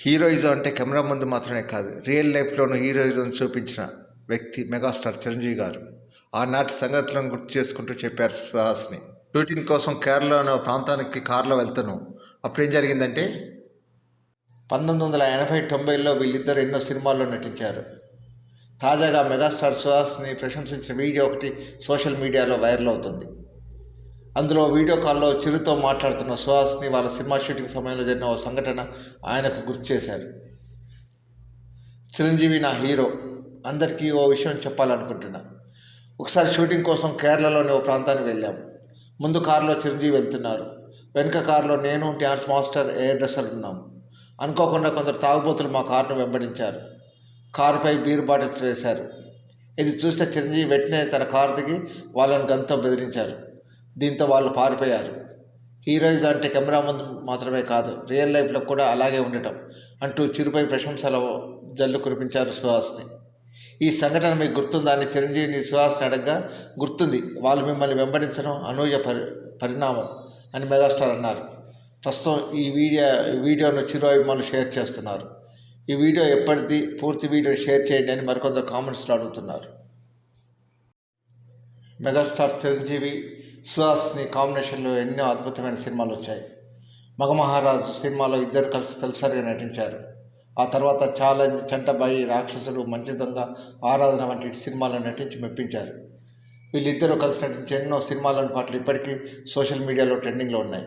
Heroism అంటే camera ముందు మాత్రమే కాదు రియల్ లైఫ్లోనూ హీరోయిజం చూపించిన వ్యక్తి మెగాస్టార్ చిరంజీవి గారు. ఆనాటి సంగతులను గుర్తు చేసుకుంటూ చెప్పారు సుహాస్ని. షూటింగ్ కోసం కేరళ అనే ప్రాంతానికి కారులో వెళ్తాను. అప్పుడేం జరిగిందంటే పంతొమ్మిది వందల ఎనభై తొంభైలో వీళ్ళిద్దరు ఎన్నో సినిమాల్లో నటించారు. తాజాగా మెగాస్టార్ సుహాస్ని ప్రశంసించిన వీడియో ఒకటి సోషల్ మీడియాలో వైరల్ అవుతుంది. అందులో వీడియో కాల్లో చిరుతో మాట్లాడుతున్న సుహాస్ని వాళ్ళ సినిమా షూటింగ్ సమయంలో జరిగిన ఓ సంఘటన ఆయనకు గుర్తు చేశారు. చిరంజీవి నా హీరో. అందరికీ ఓ విషయం చెప్పాలనుకుంటున్నా. ఒకసారి షూటింగ్ కోసం కేరళలోని ఓ ప్రాంతానికి వెళ్ళాం. ముందు కారులో చిరంజీవి వెళ్తున్నారు. వెనుక కారులో నేను డ్యాన్స్ మాస్టర్ ఎయిర్ డ్రెస్సర్ ఉన్నాం. అనుకోకుండా కొందరు తాగుబోతులు మా కారును వెంబడించారు. కారుపై బీర్ బాటిల్స్ వేశారు. ఇది చూసిన చిరంజీవి వెంటనే తన కారు దిగి వాళ్ళని గంతో బెదిరించారు. దీంతో వాళ్ళు పారిపోయారు. హీరోయిజ్ అంటే కెమెరా ముందు మాత్రమే కాదు రియల్ లైఫ్లో కూడా అలాగే ఉండటం అంటూ చిరుపై ప్రశంసల జల్లు కురిపించారు సుహాస్ని. ఈ సంఘటన మీకు గుర్తుందా అని చిరంజీవిని సుహాస్ని అడగగా గుర్తుంది వాళ్ళు మిమ్మల్ని వెంబడించడం అనూహ్య పరి పరిణామం అని మెగాస్టార్ అన్నారు. ప్రస్తుతం ఈ వీడియో వీడియోను చిరు అభిమానులు షేర్ చేస్తున్నారు. ఈ వీడియో ఎప్పటిది పూర్తి వీడియో షేర్ చేయండి అని మరికొందరు కామెంట్స్లో అడుగుతున్నారు. మెగాస్టార్ చిరంజీవి సుహాస్ని కాంబినేషన్లో ఎన్నో అద్భుతమైన సినిమాలు వచ్చాయి. మగమహారాజు సినిమాలో ఇద్దరు కలిసి తొలిసారిగా నటించారు. ఆ తర్వాత ఛాలెంజ్ చంటబాయి రాక్షసుడు మంచి దొంగ ఆరాధన వంటి సినిమాలను నటించి మెప్పించారు. వీళ్ళిద్దరూ కలిసి నటించి ఎన్నో సినిమాలను పాటలు ఇప్పటికీ సోషల్ మీడియాలో ట్రెండింగ్లో ఉన్నాయి.